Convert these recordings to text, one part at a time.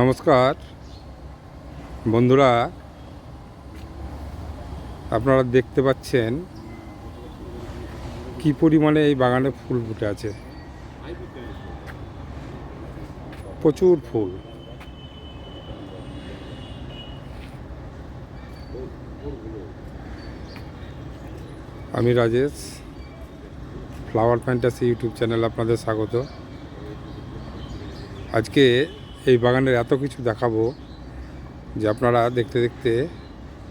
নমস্কার। বন্ধুরা, আপনারা দেখতে পাচ্ছেন কি পরিমাণে এই বাগানে ফুল ফুটে আছে। প্রচুর ফুল। আমি Rajesh flower fantasy YouTube channel আপনাদের স্বাগত। আজকে এই বাগানের এত কিছু দেখাবো যে আপনারা দেখতে দেখতে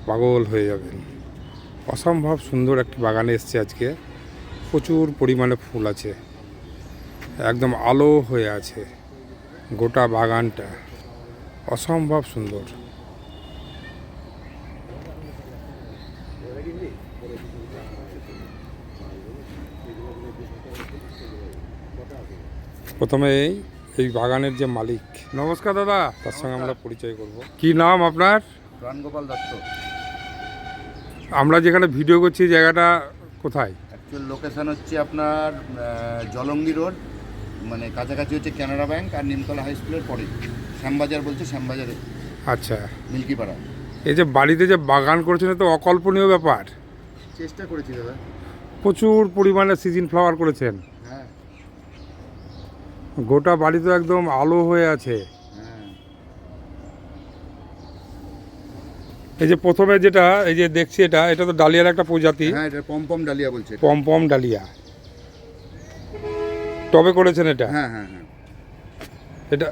পাগল হয়ে যাবেন। অসম্ভব সুন্দর একটি বাগানে এসছে আজকে। প্রচুর পরিমাণে ফুল আছে। একদম আলো হয়ে আছে গোটা বাগানটা। অসম্ভব সুন্দর। প্রথমে এই বাগানের যে মালিক নমস্কার দাদা। তার সঙ্গে আমরা পরিচয় করব। কি নাম আপনার? প্রাণগোপাল দত্ত। আমরা যেখানে ভিডিও করছি জায়গাটা কোথায়? অ্যাকচুয়াল লোকেশন হচ্ছে আপনার জলঙ্গি রোড মানে কাছাকাছি হচ্ছে কানাডা ব্যাংক আর নিমতলা হাই স্কুলের পরে। শ্যামবাজার বলছে শ্যামবাজারে। আচ্ছা। মিল্কিপাড়া। এই যে বাড়িতে যে বাগান করেছেন তো অকল্পনীয় ব্যাপার। চেষ্টা করেছি দাদা। প্রচুর পরিমাণে সিজন ফ্লাওয়ার করেছেন। গোটা বাড়ি তো একদম আলো হয়ে আছে। হ্যাঁ এই যে প্রথমে যেটা এই যে দেখছি এটা এটা তো ডালিয়ার একটা প্রজাতি। হ্যাঁ এটা পমপম ডালিয়া বলছে এটা। Pom dahlia. টবে করেছেন এটা? হ্যাঁ হ্যাঁ হ্যাঁ। এটা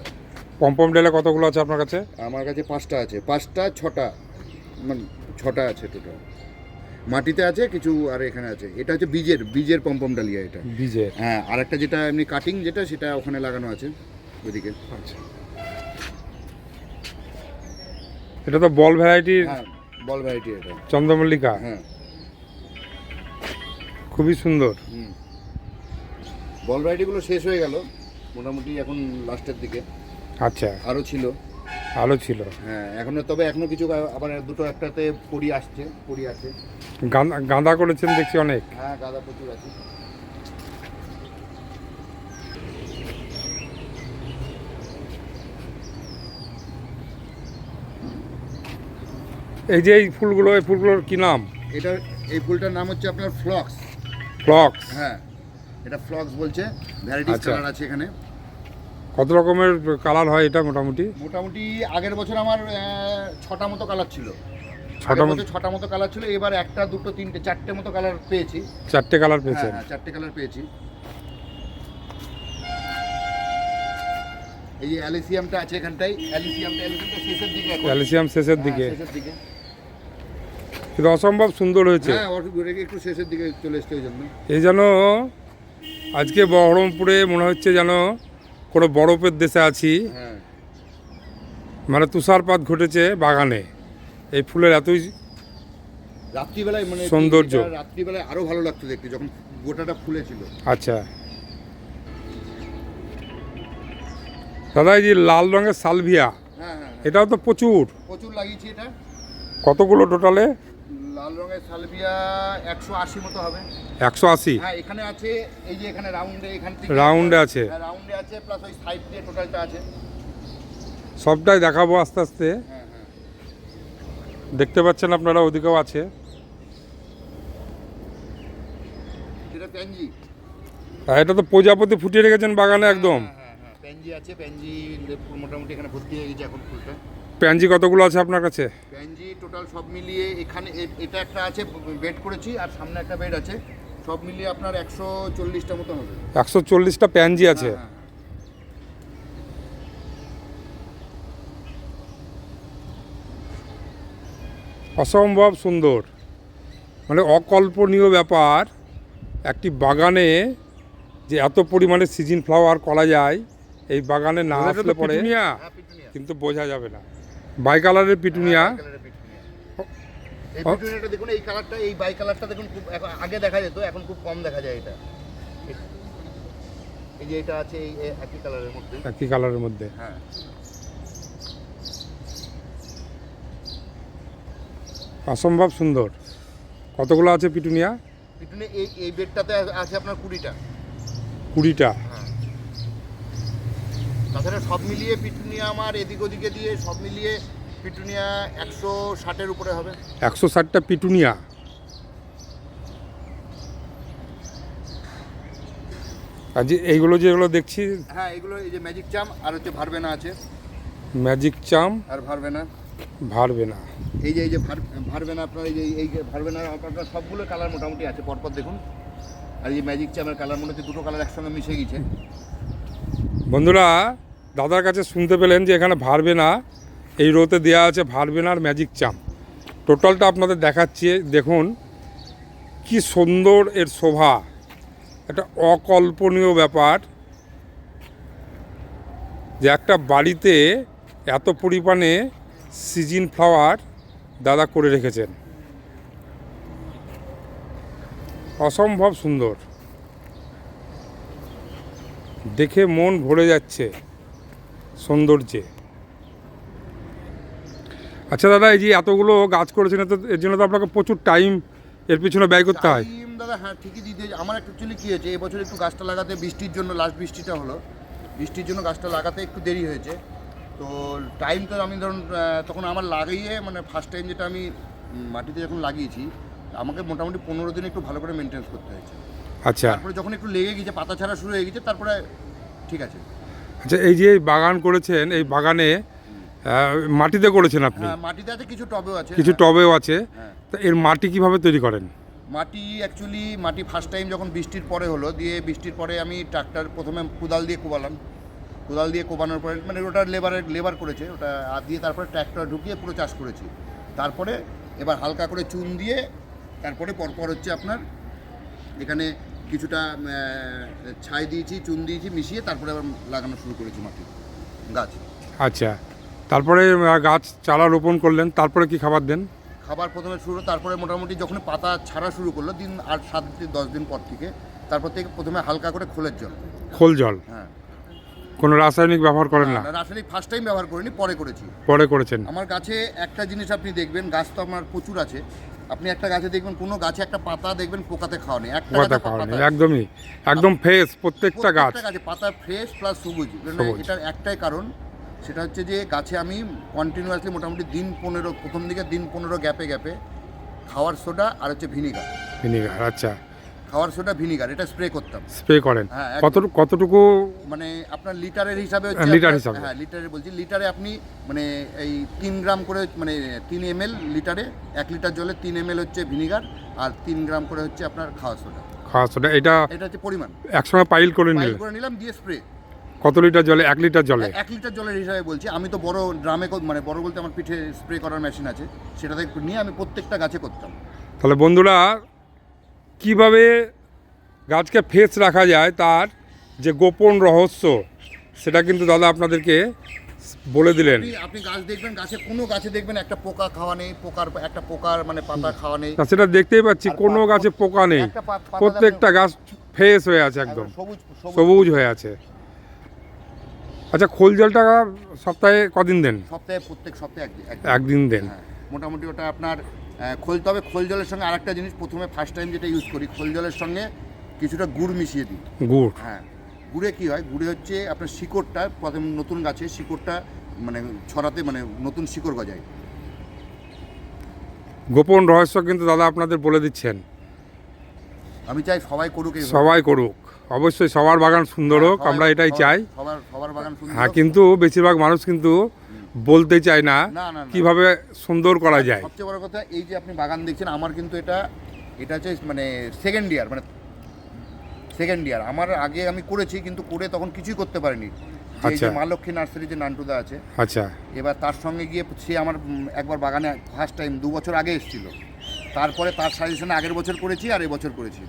পম ডালিয়া কতগুলো আছে আপনার কাছে? আমার কাছে পাঁচটা আছে। পাঁচটা ছটা মানে ছটা আছে টোটাল। মাটিতে আছে কিছু আর এখানে আছে। এটা হচ্ছে বীজের বীজের পম্পম ডালিয়া এটা। বীজের। হ্যাঁ আর একটা যেটা এমনি কাটিং যেটা সেটা ওখানে লাগানো আছে ওইদিকে। আচ্ছা। এটা তো বল ভ্যারাইটির হ্যাঁ বল ভ্যারাইটি এটা। চন্দ্রমল্লিকা? হ্যাঁ। খুবই সুন্দর। বল ভ্যারাইটিগুলো শেষ হয়ে গেল মোটামুটি এখন লাস্টের দিকে। আচ্ছা। আরও ছিল। আলো ছিল। হ্যাঁ এখনও তবে এখনও কিছু আবার দুটো একটাতে পড়ি আসছে পড়ি আছে। গাঁদা গাঁদা করেছেন দেখছি অনেক। হ্যাঁ গাঁদা প্রচুর আছে। এই যে এই ফুলগুলো এই ফুলগুলোর কি নাম? এটা এই ফুলটার নাম হচ্ছে আপনার ফ্লক্স। ফ্লক্স? হ্যাঁ এটা ফ্লক্স বলছে। ভ্যারাইটিস আচ্ছা। কালার আছে এখানে। কত রকমের কালার হয় এটা মোটামুটি? মোটামুটি আগের বছর আমার ছটা মতো কালার ছিল। ছটা মতো ছটা মতো কালার ছিল। এবার একটা দুটো তিনটে চারটে মতো কালার পেয়েছি। চারটে কালার হ্যাঁ পেয়েছেন? হ্যাঁ, চারটে কালার পেয়েছি। এই অ্যালিসিয়ামটা আছে এখানটায়। অ্যালিসিয়ামটা অ্যালিসিয়ামটা শেষের দিকে এখন। ক্যালসিয়াম শেষের হ্যাঁ, দিকে শেষের দিকে। কিন্তু অসম্ভব সুন্দর হয়েছে। হ্যাঁ একটু শেষের দিকে চলে এসছে ওই জন্য। এই যেন আজকে বহরমপুরে মনে হচ্ছে যেন কোনো বরফের দেশে আছি। হ্যাঁ। মানে তুষারপাত ঘটেছে বাগানে। এই ফুলের এতই রাত্রিবেলায় মানে সৌন্দর্য। রাত্রিবেলায় আরও ভালো লাগতো দেখতে যখন গোটাটা ফুলে ছিল। আচ্ছা। দাদা এই যে লাল রঙের সালভিয়া হ্যাঁ হ্যাঁ হ্যাঁ। এটাও তো প্রচুর। প্রচুর লাগিয়েছি এটা। কতগুলো টোটালে? লাল রঙের সালভিয়া একশো আশি মতো হবে। একশো আশি? হ্যাঁ এখানে আছে এই যে এখানে রাউন্ডে এখান থেকে রাউন্ডে আছে। রাউন্ডে আছে প্লাস ওই সাইড দিয়ে টোটালটা আছে। সবটাই দেখাবো আস্তে আস্তে। হ্যাঁ। দেখতে পাচ্ছেন আপনারা ওদিকেও আছে। এটা এটা তো প্রজাপতি ফুটিয়ে রেখেছেন বাগানে একদম। হ্যাঁ হ্যাঁ হ্যাঁ আছে পেনজি ফুল মোটামুটি এখানে ভর্তি হয়ে গেছে এখন ফুলটা। প্যানজি কতগুলো আছে আপনার কাছে? পেনজি টোটাল সব মিলিয়ে এখানে এটা একটা আছে বেড করেছি আর সামনে একটা বেড আছে। সব মিলিয়ে আপনার একশো চল্লিশটা মতো হবে। একশো চল্লিশটা প্যানজি আছে। অসম্ভব সুন্দর। মানে অকল্পনীয় ব্যাপার। একটি বাগানে যে এত পরিমাণে সিজন ফ্লাওয়ার করা যায় এই বাগানে না আসলে পরে হ্যাঁ, পিটুনিয়া। কিন্তু বোঝা যাবে না। বাই কালারের পিটুনিয়া। হ্যাঁ, দেখুন এই কালারটা এই বাই কালারটা দেখুন খুব এখন আগে দেখা যেত এখন খুব কম দেখা যায় এটা। এই যে এটা আছে এই একই কালারের মধ্যে। একই কালারের মধ্যে। হ্যাঁ। অসম্ভব সুন্দর। কতগুলো আছে পিটুনিয়া? পিটুনি এই এই বেডটাতে আছে আপনার কুড়িটা। কুড়িটা। হ্যাঁ। তাছাড়া সব মিলিয়ে পিটুনিয়া আমার এদিক ওদিকে দিয়ে সব মিলিয়ে পিটুনিয়া একশো ষাটের উপরে হবে। একশো ষাটটা পিটুনিয়া? আর যে এইগুলো যেগুলো দেখছি হ্যাঁ এগুলো এই যে ম্যাজিক চাম আর হচ্ছে ভারবেনা আছে। ম্যাজিক চাম আর ভারবেনা। ভারবে না এই যে এই যে ভার, ভারবেনা আপনার, এই যে, এই ভারবেনা আপনার সবগুলো কালার মোটামুটি আছে, পরপর দেখুন। আর এই ম্যাজিক চামের কালার মনে হচ্ছে দুটো কালার একসঙ্গে মিশে গেছে। বন্ধুরা, দাদার কাছে শুনতে পেলেন যে এখানে ভারবে না এই রোতে দেওয়া আছে ভারবে না আর ম্যাজিক চাম টোটালটা আপনাদের দেখাচ্ছি, দেখুন, কি সুন্দর এর শোভা। একটা অকল্পনীয় ব্যাপার যে একটা বাড়িতে এত পরিমাণে সিজন ফ্লাওয়ার দাদা করে রেখেছেন। অসম্ভব সুন্দর। দেখে মন ভরে যাচ্ছে সৌন্দর্যে। আচ্ছা দাদা, এই যে এতগুলো গাছ করেছেন তো এর জন্য তো আপনাকে প্রচুর টাইম এর পিছনে ব্যয় করতে হয়। টাইম দাদা হ্যাঁ ঠিকই দিতে আমার একটু অ্যাকচুয়ালি কী হয়েছে এবছর একটু গাছটা লাগাতে বৃষ্টির জন্য লাস্ট বৃষ্টিটা হলো। বৃষ্টির জন্য গাছটা লাগাতে একটু দেরি হয়েছে। তো টাইম তো আমি ধরুন তখন আমার লাগিয়ে মানে ফার্স্ট টাইম যেটা আমি মাটিতে যখন লাগিয়েছি আমাকে মোটামুটি পনেরো দিন একটু ভালো করে মেনটেন্স করতে হয়েছে। আচ্ছা। তারপরে যখন একটু লেগে গেছে পাতা ছাড়া শুরু হয়ে গেছে তারপরে ঠিক আছে। আচ্ছা এই যে বাগান করেছেন এই বাগানে মাটিতে করেছেন আপনি? হ্যাঁ মাটিতে আছে কিছু টবেও আছে কিছু হ্যাঁ, টবেও আছে। হ্যাঁ। তা এর মাটি কীভাবে তৈরি করেন? মাটি অ্যাকচুয়ালি মাটি ফার্স্ট টাইম যখন বৃষ্টির পরে হলো দিয়ে বৃষ্টির পরে আমি ট্রাক্টর প্রথমে কোদাল দিয়ে কোবালাম। কোদাল দিয়ে কোবানোর পরে মানে ওটা লেবারের লেবার করেছে ওটা আর দিয়ে তারপরে ট্র্যাক্টর ঢুকিয়ে পুরো চাষ করেছি। তারপরে এবার হালকা করে চুন দিয়ে তারপরে পরপর হচ্ছে আপনার এখানে কিছুটা ছাই দিয়েছি চুন দিয়েছি মিশিয়ে তারপরে আবার লাগানো শুরু করেছি মাটি গাছ। আচ্ছা তারপরে গাছ চারা রোপণ করলেন তারপরে কি খাবার দেন? খাবার প্রথমে শুরু তারপরে মোটামুটি যখন পাতা ছাড়া শুরু করল দিন আট সাত দিন দশ দিন পর থেকে তারপর থেকে প্রথমে হালকা করে খোলের জল। খোল জল? হ্যাঁ কোনো রাসায়নিক ব্যবহার করেন না? রাসায়নিক ফার্স্ট টাইম ব্যবহার করিনি পরে করেছি। পরে করেছেন। আমার গাছে একটা জিনিস আপনি দেখবেন গাছ তো আমার প্রচুর আছে। আপনি একটা গাছে দেখবেন কোনো গাছে একটা পাতা দেখবেন পোকাতে খাওয়া নেই। একটা পাতা খাওয়া নেই একদমই। একদম ফ্রেশ প্রত্যেকটা গাছ। গাছে পাতা ফ্রেশ প্লাস সবুজ। মানে সবুজ। এটার একটাই কারণ সেটা হচ্ছে যে গাছে আমি কন্টিনিউয়াসলি মোটামুটি দিন পনেরো প্রথম দিকে দিন পনেরো গ্যাপে গ্যাপে খাওয়ার সোডা আর হচ্ছে ভিনিগার ভিনিগার আচ্ছা। খাওয়ার সোডা ভিনিগার এটা স্প্রে করতাম। স্প্রে করেন। হ্যাঁ। কত কতটুকু মানে আপনার লিটারের হিসাবে হচ্ছে হ্যাঁ, লিটার হিসাবে। হ্যাঁ লিটারে বলছি। লিটারে আপনি মানে এই তিন গ্রাম করে মানে তিন এম লিটারে এক লিটার জলে তিন এম হচ্ছে ভিনিগার আর তিন গ্রাম করে হচ্ছে আপনার খাওয়া সোডা। খাওয়া সোডা এটা এটা হচ্ছে পরিমাণ। একসঙ্গে পাইল করে পাইল করে নিলাম দিয়ে স্প্রে কত লিটার জলে? এক লিটার জলে? এক লিটার জলের হিসাবে বলছি। আমি তো বড় ড্রামে মানে বড় বলতে আমার পিঠে স্প্রে করার মেশিন আছে। সেটাতে নিয়ে আমি প্রত্যেকটা গাছে করতাম। তাহলে বন্ধুরা কীভাবে গাছকে ফ্রেশ রাখা যায় তার যে গোপন রহস্য সেটা কিন্তু দাদা আপনাদেরকে বলে দিলেন। আপনি গাছ দেখবেন গাছে কোনো গাছে দেখবেন একটা পোকা খাওয়া নেই পোকার একটা পোকার মানে পাতা খাওয়া নেই। সেটা দেখতেই পাচ্ছি কোনো গাছে পোকা নেই। প্রত্যেকটা গাছ ফ্রেশ হয়ে আছে একদম। সবুজ হয়ে আছে। আচ্ছা খোল জলটা সপ্তাহে কদিন দেন? সপ্তাহে প্রত্যেক সপ্তাহে একদিন দেন। হ্যাঁ মোটামুটি ওটা আপনার খোল তবে খোল জলের সঙ্গে আরেকটা জিনিস প্রথমে ফার্স্ট টাইম যেটা ইউজ করি খোল জলের সঙ্গে কিছুটা গুড় মিশিয়ে দিই। গুড়? হ্যাঁ গুড়ে কি হয় গুড়ে হচ্ছে আপনার শিকড়টা প্রথম নতুন গাছে শিকড়টা মানে ছড়াতে মানে নতুন শিকড় গজায়। গোপন রহস্য কিন্তু দাদা আপনাদের বলে দিচ্ছেন। আমি চাই সবাই করুক। সবাই করুক। অবশ্যই সবার বাগান সুন্দর হোক আমরা এটাই চাই। সবার সবার বাগান হ্যাঁ কিন্তু বেশিরভাগ মানুষ কিন্তু বলতে চায় না। কীভাবে সুন্দর করা যায়? সবচেয়ে বড় কথা এই যে আপনি বাগান দেখছেন আমার কিন্তু এটা এটা হচ্ছে মানে সেকেন্ড ইয়ার মানে সেকেন্ড ইয়ার আমার আগে আমি করেছি কিন্তু করে তখন কিছুই করতে পারিনি। এই যে আচ্ছা। মা লক্ষ্মী নার্সারি যে নান্টুদা আছে আচ্ছা। এবার তার সঙ্গে গিয়ে সে আমার একবার বাগানে ফার্স্ট টাইম দু বছর আগে এসেছিল। তারপরে তার সাজেশনে আগের বছর করেছি আর এবছর করেছি।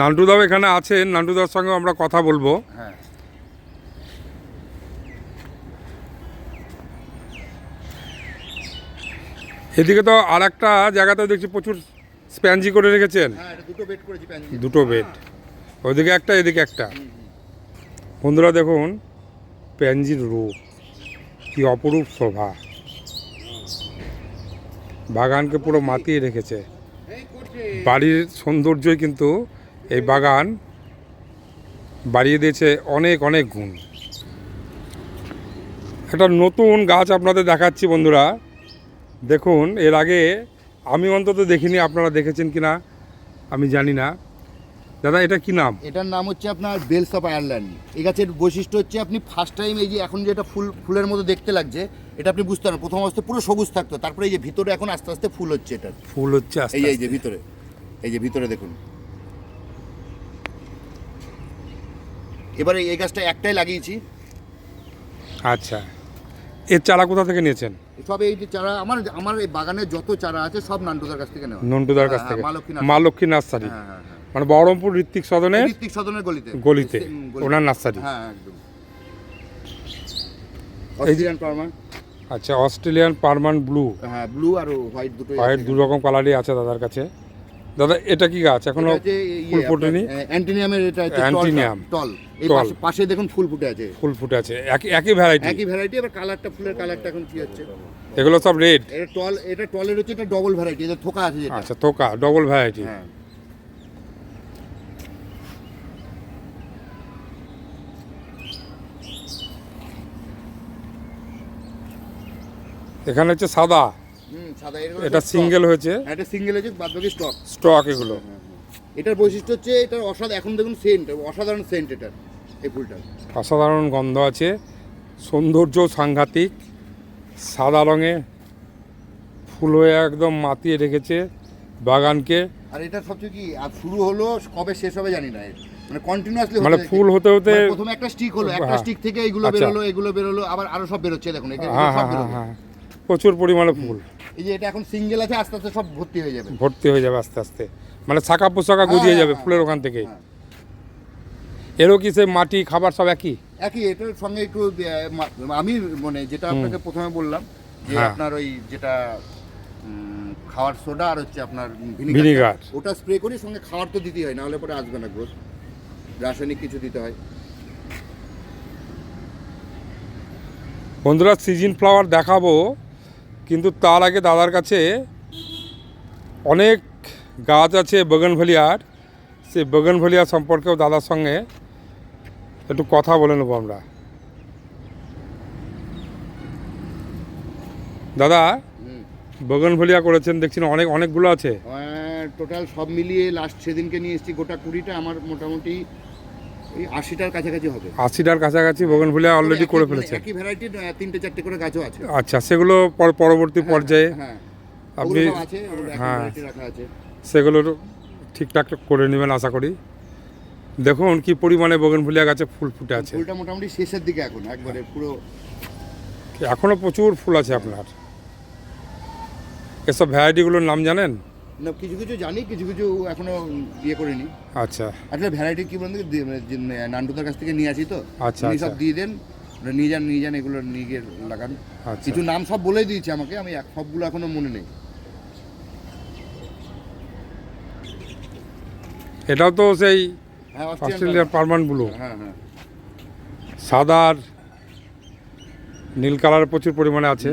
নান্টুদাও এখানে আছেন নান্টুদার সঙ্গে আমরা কথা বলব। হ্যাঁ। এদিকে তো আর একটা জায়গাতে দেখছি প্রচুর স্প্যানজি করে রেখেছেন। হ্যাঁ দুটো বেড করেছি দুটো বেড ওইদিকে একটা এদিকে একটা। বন্ধুরা দেখুন প্যানজির রূপ কি অপরূপ শোভা। বাগানকে পুরো মাতিয়ে রেখেছে। বাড়ির সৌন্দর্যই কিন্তু এই বাগান বাড়িয়ে দিয়েছে অনেক অনেক গুণ। একটা নতুন গাছ আপনাদের দেখাচ্ছি বন্ধুরা। দেখুন এর আগে আমি অন্তত দেখিনি আপনারা দেখেছেন কি না আমি জানি না। দাদা এটা কি নাম? এটার নাম হচ্ছে আপনার বেলস অফ আয়ারল্যান্ড এই গাছের বৈশিষ্ট্য হচ্ছে আপনি ফার্স্ট টাইম এই যে এখন যেটা ফুল ফুলের মতো দেখতে লাগছে এটা আপনি বুঝতে পারেন প্রথম অবস্থায় পুরো সবুজ থাকতো তারপরে এই যে ভিতরে এখন আস্তে আস্তে ফুল হচ্ছে এটা। ফুল হচ্ছে এই এই যে ভিতরে এই যে ভিতরে দেখুন। এবারে এই গাছটা একটাই লাগিয়েছি। আচ্ছা। এর চারা কোথা থেকে নিয়েছেন? সব এই যে চারা আমার আমার এই বাগানে যত চারা আছে সব নান্টুদার কাছ থেকে নেওয়া নন্টুদার কাছ হ্যাঁ, থেকে। মা লক্ষ্মী নার্সারি। মা লক্ষ্মী নার্সারি। হ্যাঁ হ্যাঁ হ্যাঁ। মানে বহরমপুর ঋত্বিক সদনে? ঋত্বিক সদনের গলিতে। গলিতে। ওনার নার্সারি। হ্যাঁ একদম। অস্ট্রেলিয়ান পারমান। আচ্ছা অস্ট্রেলিয়ান পারমান ব্লু। হ্যাঁ ব্লু আর হোয়াইট দুটো হোয়াইট দু রকম কালারই আছে দাদার কাছে। দাদা এটা কি গাছ? এখনও ফুল ফোটেনি? অ্যান্টিনিয়ামের এটা হচ্ছে Antinium। টল। এই পাশে- পাশে দেখুন ফুল ফুটে আছে। ফুল ফুটে আছে। একই একই ভ্যারাইটি একই ভ্যারাইটি এবার কালারটা ফুলের কালারটা এখন কি হচ্ছে? এগুলো সব রেড এটা টল এটা টলের হচ্ছে এটা ডবল ভ্যারাইটি এটা থোকা আছে যেটা। আচ্ছা থোকা ডবল ভ্যারাইটি হ্যাঁ। এখানে হচ্ছে সাদা। এটা সিঙ্গেল হয়েছে। হ্যাঁ, এটা সিঙ্গেল আছে বাদ বাকি স্টক স্টক এগুলো। এটার বৈশিষ্ট্য হচ্ছে এটার অসাধারণ এখন দেখুন সেন্ট অসাধারণ সেন্ট এটার এই ফুলটা অসাধারণ গন্ধ আছে। সৌন্দর্য সাংঘাতিক। সাদা রঙে ফুল হয়ে একদম মাতিয়ে রেখেছে বাগানকে। আর এটা সবচেয়ে কি আর শুরু হলো কবে শেষ হবে জানি না। মানে কন্টিনিউয়াসলি মানে ফুল হতে হতে প্রথমে একটা স্টিক হলো একটা হ্যাঁ। স্টিক থেকে এগুলো আচ্ছা। বেরোলো এগুলো বেরোলো আবার আরও সব বেরোচ্ছে দেখুন এখানে হ্যাঁ সব হ্যাঁ হ্যাঁ হ্যাঁ। প্রচুর পরিমাণে ফুল। এই যে এটা এখন সিঙ্গেল আছে আস্তে আস্তে সব ভর্তি হয়ে যাবে। ভর্তি হয়ে যাবে আস্তে আস্তে। মানে শাখা পোশাকা গুজিয়ে হ্যাঁ, যাবে হ্যাঁ, ফুলের ওখান থেকে। হ্যাঁ। এরও কি সে মাটি খাবার সব একই? একই এটার সঙ্গে একটু আমি মানে যেটা আপনাকে প্রথমে বললাম যে হ্যাঁ। আপনার ওই যেটা খাওয়ার সোডা আর হচ্ছে আপনার। ভিনিগার। ওটা স্প্রে করি সঙ্গে খাওয়ার তো দিতেই হয় নাহলে পরে আসবে না গ্রোথ রাসায়নিক কিছু দিতে হয়। বন্ধুরা সিজন ফ্লাওয়ার দেখাবো। কিন্তু তার আগে দাদার কাছে অনেক গাছ আছে বগনভলিয়ার। সেই বগনভলিয়া সম্পর্কেও দাদার সঙ্গে একটু কথা বলে নেব আমরা। দাদা বগনভলিয়া করেছেন দেখছি না অনেক অনেকগুলো আছে। টোটাল সব মিলিয়ে লাস্ট সেদিনকে নিয়ে এসেছি গোটা কুড়িটা। আমার মোটামুটি আশিটার কাছাকাছি হবে। আশিটার কাছাকাছি বগনভলিয়া অলরেডি করে একই ভ্যারাইটির তিনটে চারটে করে গাছও আছে। আচ্ছা সেগুলো পর- পরবর্তী পর্যায়ে হ্যাঁ আপনি একই হ্যাঁ। ভ্যারাইটি রাখা আছে। সেগুলো ঠিকঠাক করে নেবেন আশা করি। দেখুন কি পরিমাণে বগনভুলিয়া গাছে ফুল ফুটে আছে। ফুলটা মোটামুটি শেষের দিকে এখন একবারে পুরো এখনও প্রচুর ফুল আছে আপনার। এসব ভ্যারাইটিগুলোর নাম জানেন? না কিছু কিছু জানি কিছু কিছু এখনও ইয়ে করিনি। আচ্ছা। আসলে ভ্যারাইটি কি বলুন তো, দি- মানে যে নান্টুদার কাছ থেকে নিয়ে আসি তো আচ্ছা, আচ্ছা। সব দিয়ে দেন নিয়ে যান নিয়ে যান এগুলো নিয়ে গিয়ে লাগান। আচ্ছা। কিছু নাম সব বলে দিয়েছে আমাকে আমি এক- সবগুলো এখনও মনে নেই। এটাও তো সেই অস্ট্রেলিয়ার পারমান ব্লু হ্যাঁ হ্যাঁ। সাদা আর নীল কালার প্রচুর পরিমাণে আছে।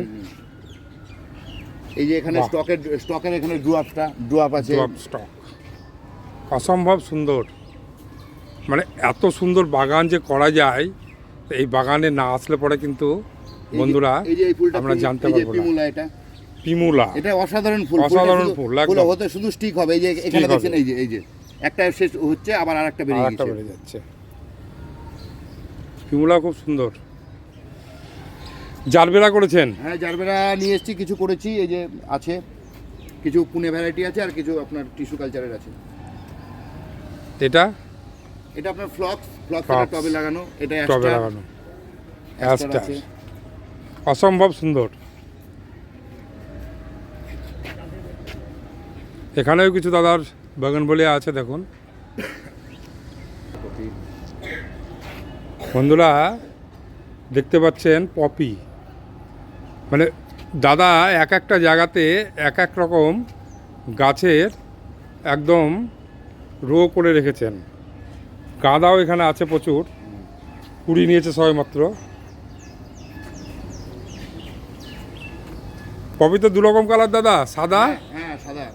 এই যে এখানে স্টকের স্টকের এখানে ড্রুয়াপটা ড্রুয়াপ আছে। স্টক। অসম্ভব সুন্দর। মানে এত সুন্দর বাগান যে করা যায় এই বাগানে না আসলে পরে কিন্তু বন্ধুরা আমরা জানতে পারব না। পিমুলা এটা। পিমুলা। এটা অসাধারণ ফুল। অসাধারণ ফুল, ফুল। হতে শুধু স্টিক হবে। এই যে এখানে দেখছেন এই যে এই যে। একটা শেষ হচ্ছে আবার আরেকটা বেরিয়ে যাচ্ছে। পিমুলা খুব সুন্দর। জারবেরা করেছেন? হ্যাঁ জারবেরা নিয়ে এসেছি কিছু করেছি এই যে আছে কিছু পুনে ভ্যারাইটি আছে আর কিছু আপনার টিস্যু কালচারের আছে। এটা? এটা আপনার ফ্লক্স ফ্লক্স। টবে লাগানো এটা টবে লাগানো। অ্যাস্টার অসম্ভব সুন্দর। এখানেও কিছু দাদার বাগান বলে আছে দেখুন। বন্ধুরা দেখতে পাচ্ছেন পপি। মানে দাদা এক একটা জায়গাতে এক এক রকম গাছের একদম রো করে রেখেছেন। গাঁদাও এখানে আছে প্রচুর। কুড়ি নিয়েছে সবাই মাত্র। পপি তো দু রকম কালার দাদা সাদা? হ্যাঁ, হ্যাঁ সাদা।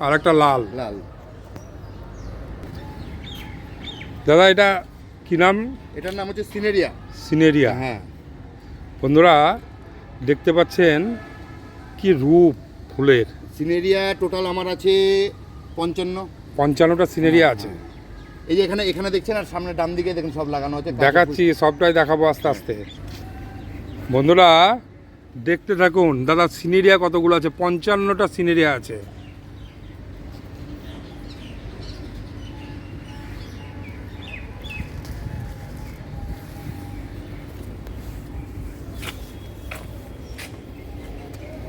আর একটা লাল। লাল। দাদা এটা কি নাম? এটার নাম হচ্ছে সিনেরিয়া। সিনেরিয়া। হ্যাঁ। বন্ধুরা দেখতে পাচ্ছেন কি রূপ ফুলের। সিনেরিয়া টোটাল আমার আছে পঞ্চান্ন। পঞ্চান্নটা সিনেরিয়া আছে। এই যে এখানে এখানে দেখছেন আর সামনে ডান দিকে দেখুন সব লাগানো আছে দেখাচ্ছি সবটাই দেখাবো আস্তে আস্তে। বন্ধুরা দেখতে থাকুন। দাদা সিনেরিয়া কতগুলো আছে? পঞ্চান্নটা সিনেরিয়া আছে।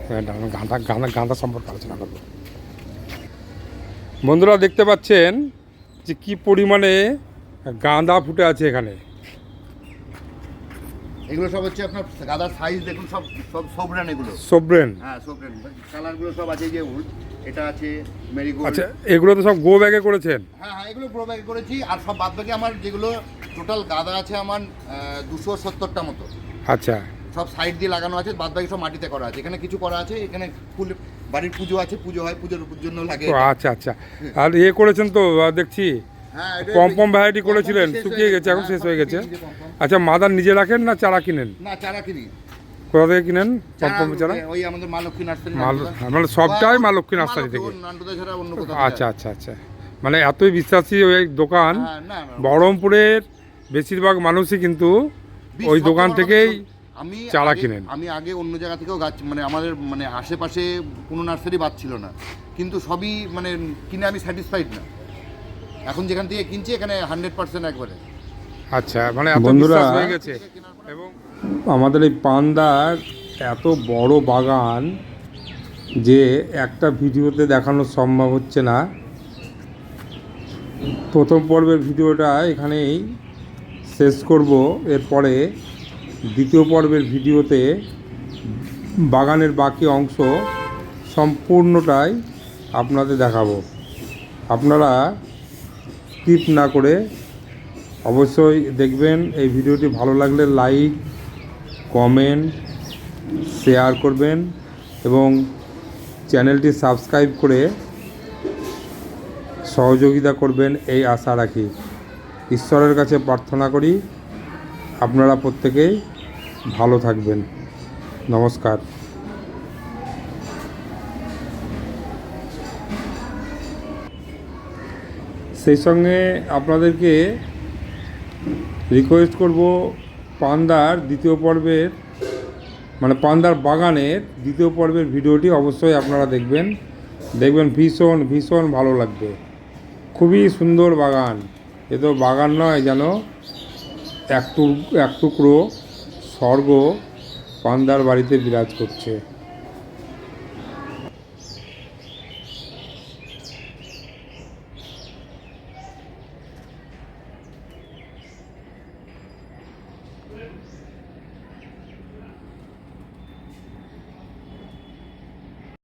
গাঁদা গাঁদা গাঁদা সম্পর্কে আলোচনা করব। বন্ধুরা দেখতে পাচ্ছেন যে কি পরিমাণে গাঁদা ফুটে আছে এখানে। এগুলো সব হচ্ছে আপনার গাদার সাইজ দেখুন সব সব সবরান এগুলো। সোব্রেন হ্যাঁ সবরান কালারগুলো সব আছে যে উড এটা আছে মেরিগোল্ড আচ্ছা এগুলো তো সব গো ব্যাগে করেছেন? হ্যাঁ হ্যাঁ এগুলো প্রো ব্যাগ করেছি। আর সব বাদ বাকি আমার যেগুলো টোটাল গাদা আছে আমার দুশো সত্তরটা মতো। আচ্ছা। সব সাইড দিয়ে লাগানো আছে বাদ বাকি সব মাটিতে করা আছে। এখানে কিছু করা আছে এখানে ফুল বাড়ির পুজো আছে পুজো হয় পুজোর জন্য লাগে। আচ্ছা আচ্ছা। আর ইয়ে করেছেন তো দেখছি। হ্যাঁ এটা- পম পম ভ্যারাইটি করেছিলেন শুকিয়ে গেছে এখন হ্যাঁ, শেষ হয়ে গেছে। শুকিয়ে গেছে। আচ্ছা মাদার নিজে রাখেন না চারা কিনেন? না চারা কিনি। কোথা থেকে কিনেন? পম চারা ওই আমাদের মা লক্ষ্মী নার্সারি মানে সবটাই মা লক্ষ্মী নার্সারি থেকে। আচ্ছা আচ্ছা আচ্ছা। মানে এতই বিশ্বাসী ওই দোকান হ্যাঁ, বহরমপুরের বেশিরভাগ মানুষই কিন্তু ওই দোকান থেকেই আমি চারা কিনেন। আমি আগে অন্য জায়গা থেকেও গাছ মানে আমাদের মানে আশেপাশে কোনো নার্সারি বাদ ছিল না। কিন্তু সবই মানে কিনে আমি স্যাটিসফাইড না। এখন যেখান থেকে কিনছি এখানে হান্ড্রেড পার্সেন্ট একবারে। আচ্ছা মানে বন্ধুরা হয়ে গেছে। এবং আমাদের এই পান্দার এত বড় বাগান যে একটা ভিডিওতে দেখানো সম্ভব হচ্ছে না। প্রথম পর্বের ভিডিওটা এখানেই শেষ করব। এরপরে দ্বিতীয় পর্বের ভিডিওতে বাগানের বাকি অংশ সম্পূর্ণটাই আপনাদের দেখাবো। আপনারা স্কিপ না করে অবশ্যই দেখবেন এই ভিডিওটি ভালো লাগলে লাইক কমেন্ট শেয়ার করবেন এবং চ্যানেলটি সাবস্ক্রাইব করে সহযোগিতা করবেন এই আশা রাখি। ঈশ্বরের কাছে প্রার্থনা করি আপনারা প্রত্যেকেই ভালো থাকবেন। নমস্কার। সেই সঙ্গে আপনাদেরকে রিকোয়েস্ট করব পান্দার দ্বিতীয় পর্বের মানে পান্দার বাগানের দ্বিতীয় পর্বের ভিডিওটি অবশ্যই আপনারা দেখবেন। দেখবেন ভীষণ ভীষণ ভালো লাগবে। খুবই সুন্দর বাগান। এ তো বাগান নয় যেন এক টুকরো স্বর্গ পান্দার বাড়িতে বিরাজ করছে।